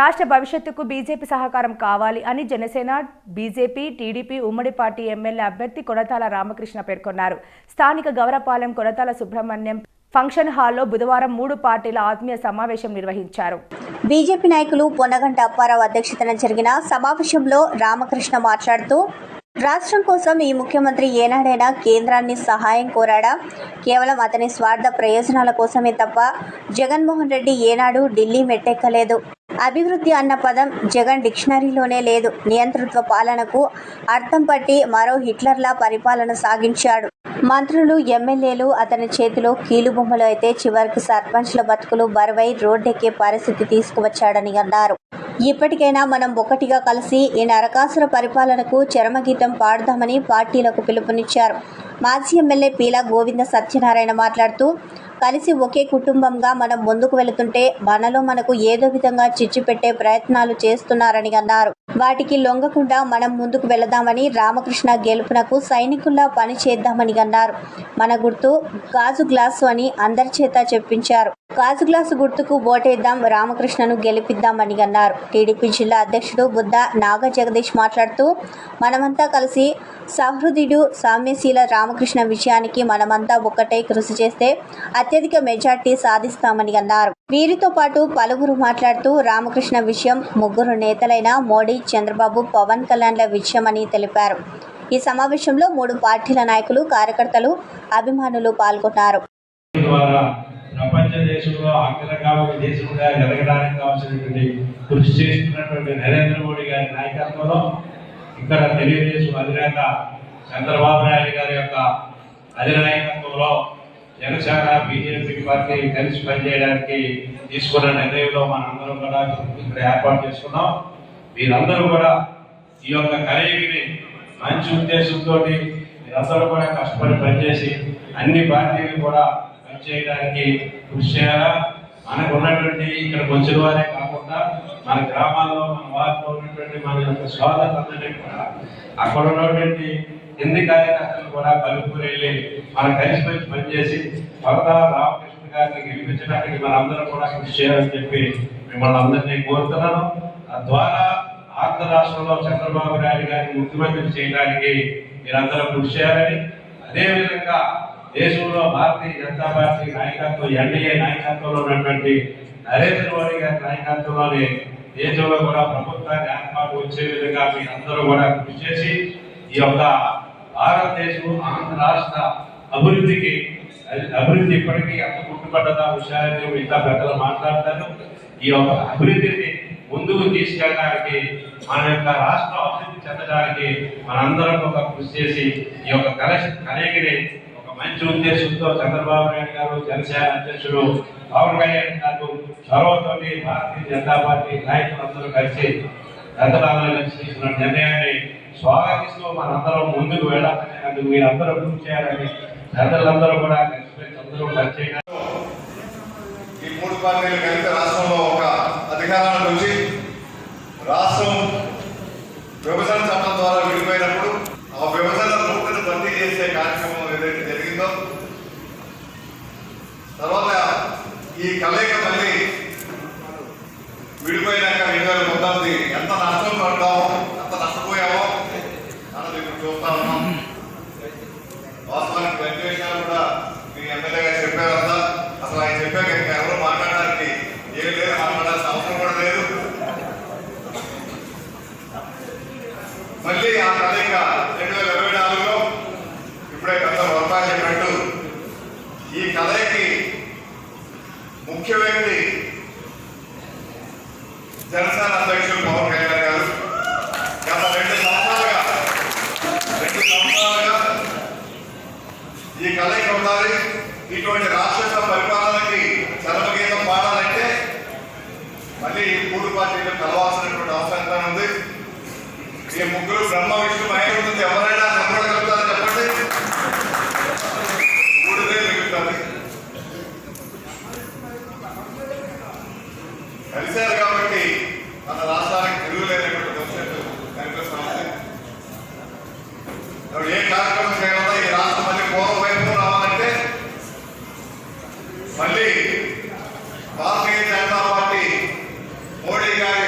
రాష్ట్ర భవిష్యత్తుకు బీజేపీ సహకారం కావాలి అని జనసేన బీజేపీ టీడీపీ ఉమ్మడి పార్టీ ఎమ్మెల్యే అభ్యర్థి కొడతాల రామకృష్ణ పేర్కొన్నారు. స్థానిక గౌరపాలెం కొడతాల సుబ్రహ్మణ్యం ఫంక్షన్ హాల్లో బుధవారం మూడు పార్టీల ఆత్మీయ సమావేశం నిర్వహించారు. బీజేపీ నాయకులు పొన్నగంట అప్పారావు అధ్యక్షతన జరిగిన సమావేశంలో రామకృష్ణ మాట్లాడుతూ రాష్ట్రం కోసం ఈ ముఖ్యమంత్రి ఏనాడైనా కేంద్రాన్ని సహాయం కోరాడా? కేవలం అతని స్వార్థ ప్రయోజనాల కోసమే తప్ప జగన్మోహన్ రెడ్డి ఏనాడు ఢిల్లీ మెట్టెక్కలేదు. అభివృద్ధి అన్న పదం జగన్ డిక్షనరీలోనే లేదు. నియంతృత్వ పాలనకు అర్థం పట్టి మరో హిట్లర్లా పరిపాలన సాగించాడు. మంత్రులు ఎమ్మెల్యేలు అతని చేతిలో కీలుబొమ్మలు అయితే చివరికి సర్పంచ్ల బతుకులు బరువై రోడ్డెక్కే పరిస్థితి తీసుకువచ్చాడని అన్నారు. ఇప్పటికైనా మనం ఒకటిగా కలిసి ఈ నరకాసుర పరిపాలనకు చరమగీతం పాడుదామని పార్టీలకు పిలుపునిచ్చారు. మాజీ ఎమ్మెల్యే పీలా గోవింద సత్యనారాయణ మాట్లాడుతూ కలిసి ఒకే కుటుంబంగా మనం ముందుకు వెళుతుంటే మనలో మనకు ఏదో విధంగా చిచ్చు పెట్టే ప్రయత్నాలు చేస్తున్నారని అన్నారు. వాటికి లొంగకుండా మనం ముందుకు వెళదామని రామకృష్ణ గెలుపునకు సైనికుల్లా పని చేద్దామని అన్నారు. మన గుర్తు గాజు గ్లాసు అని అందరి చేత చెప్పించారు. గాజు గ్లాసు గుర్తుకు ఓటేద్దాం రామకృష్ణను గెలిపిద్దామని అన్నారు. టీడీపీ జిల్లా అధ్యక్షుడు బుద్ధ నాగ జగదీష్ మాట్లాడుతూ మనమంతా కలిసి సహృదుడు సామ్యశీల రామకృష్ణ విషయానికి మనమంతా ఒక్కటే కృషి చేస్తే అత్యధిక మెజార్టీ సాధిస్తామని అన్నారు. వీరితో పాటు పలువురు మాట్లాడుతూ రామకృష్ణ విషయం ముగ్గురు నేతలైన మోడీ చంద్రబాబు పవన్ కళ్యాణ్ల విషయమని తెలిపారు. ఈ సమావేశంలో మూడు పార్టీల నాయకులు కార్యకర్తలు అభిమానులు పాల్గొన్నారు. ప్రపంచ దేశంలో అగ్రగా దేశంగా ఎదగడానికి కావాల్సినటువంటి కృషి చేస్తున్నటువంటి నరేంద్ర మోడీ గారి నాయకత్వంలో ఇక్కడ తెలుగుదేశం అధినేత చంద్రబాబు నాయుడు గారి యొక్క అధినాయకత్వంలో జనసేన బీజేపీ పార్టీ కలిసి పనిచేయడానికి తీసుకున్న నిర్ణయంలో మనందరం కూడా ఇక్కడ ఏర్పాటు చేసుకున్నాం. మీరందరూ కూడా ఈ యొక్క కలయికని మంచి ఉద్దేశంతో మీరందరూ కూడా కష్టపడి పనిచేసి అన్ని పార్టీలు కూడా పనిచేయడానికి కృషి చేయాలా? మనకు ఉన్నటువంటి ఇక్కడ వచ్చిన వారే కాకుండా మన గ్రామాల్లో మన వారిలో ఉన్నటువంటి మన యొక్క సోదరులందరినీ కూడా అక్కడ ఉన్నటువంటి కింది కార్యకర్తలు కూడా కలుపుకుని వెళ్ళి మనం కలిసి వచ్చి పనిచేసి త్వరగా రామకృష్ణ గారిని గెలిపించడానికి మనందరం కూడా కృషి చేయాలని చెప్పి మిమ్మల్ని అందరినీ కోరుతున్నాను. తద్వారా ఆంధ్ర రాష్ట్రంలో చంద్రబాబు నాయుడు గారిని ముఖ్యమంత్రి చేయడానికి మీరందరూ కృషి చేయాలని అదేవిధంగా దేశంలో భారతీయ జనతా పార్టీ నాయకత్వం ఎన్డీఏ నాయకత్వంలో ఉన్నటువంటి నరేంద్ర మోడీ గారి నాయకత్వంలోనే దేశంలో కూడా ప్రభుత్వాన్ని ఏర్పాటు వచ్చే విధంగా మీరందరూ కూడా కృషి చేసి ఈ యొక్క భారతదేశం ఆంధ్ర రాష్ట్ర అభివృద్ధికి అభివృద్ధి ఇప్పటికీ ఎంత గుర్తుపడ్డదా విషయాన్ని మిగతా పెద్దలు మాట్లాడతారు. ఈ యొక్క అభివృద్ధిని ముందుకు తీసుకెళ్ళడానికి మన యొక్క రాష్ట్ర అభివృద్ధి చెందడానికి మనందరం ఒక కృషి చేసి ఈ యొక్క కలశ కలయికని మంచి ఉద్దేశంతో చంద్రబాబు నాయుడు గారు జనసేన అధ్యక్షుడు పవన్ కళ్యాణ్ గారు చొరవతో భారతీయ జనతా పార్టీ నాయకులందరూ కలిసి పెద్దలందరూ కలిసి తీసుకున్న నిర్ణయాన్ని స్వాగతిస్తూ మనందరం ముందుకు వెళ్ళాలని అందుకు మీరందరూ పూర్తి చేయాలని పెద్దలందరూ కూడా కలిసి అందరూ పనిచేయాలి ఈ మూడు పార్టీలు కలిసి రాష్ట్రంలో ఒక అధికారాన్ని వచ్చి రాష్ట్రం విభజన చట్టం ద్వారా విడిపోయినప్పుడు ఆ విభజన ముక్కను భర్తీ చేసే కార్యక్రమం ఏదైతే తర్వాత ఈ కలయిక మళ్ళీ విడిపోయినాక రెండు వేల పంతొమ్మిది ఎంత నష్టం పడ్డామో ఎంత నష్టపోయామో అన్నది ఇప్పుడు చూస్తా ఉన్నాం వాస్తవానికి వెంకటేశ్వర కూడా మీ ఎమ్మెల్యే గారు చెప్పారంతా అసలు ఆయన చెప్పాక ఇంకా ఎవరు మాట్లాడడానికి ఏం లేదు మాట్లాడాల్సిన అవసరం కూడా లేదు మళ్ళీ ఆ కలయిక రెండు వేల ఇరవై నాలుగులో ఇప్పుడే పెద్ద వర్తా చెప్పినట్టు ఈ కలయికి ముఖ్య వ్యక్తి జనసేన అధ్యక్షులు పవన్ కళ్యాణ్ గారు. గత రెండు సంవత్సరాలుగా రెండు సంవత్సరాలుగా ఈ కలయిక ఉండాలి. ఇటువంటి రాక్షస పరిపాలనకి చరమగీతం పాడాలంటే మళ్ళీ మూడు పార్టీలు కలవాల్సినటువంటి అవసరం ఉంది. ఈ ముగ్గురు బ్రహ్మ విష్ణు మహేంద్రుడు ఎవరైనా మళ్ళీ భారతీయ జనతా పార్టీ మోడీ గారి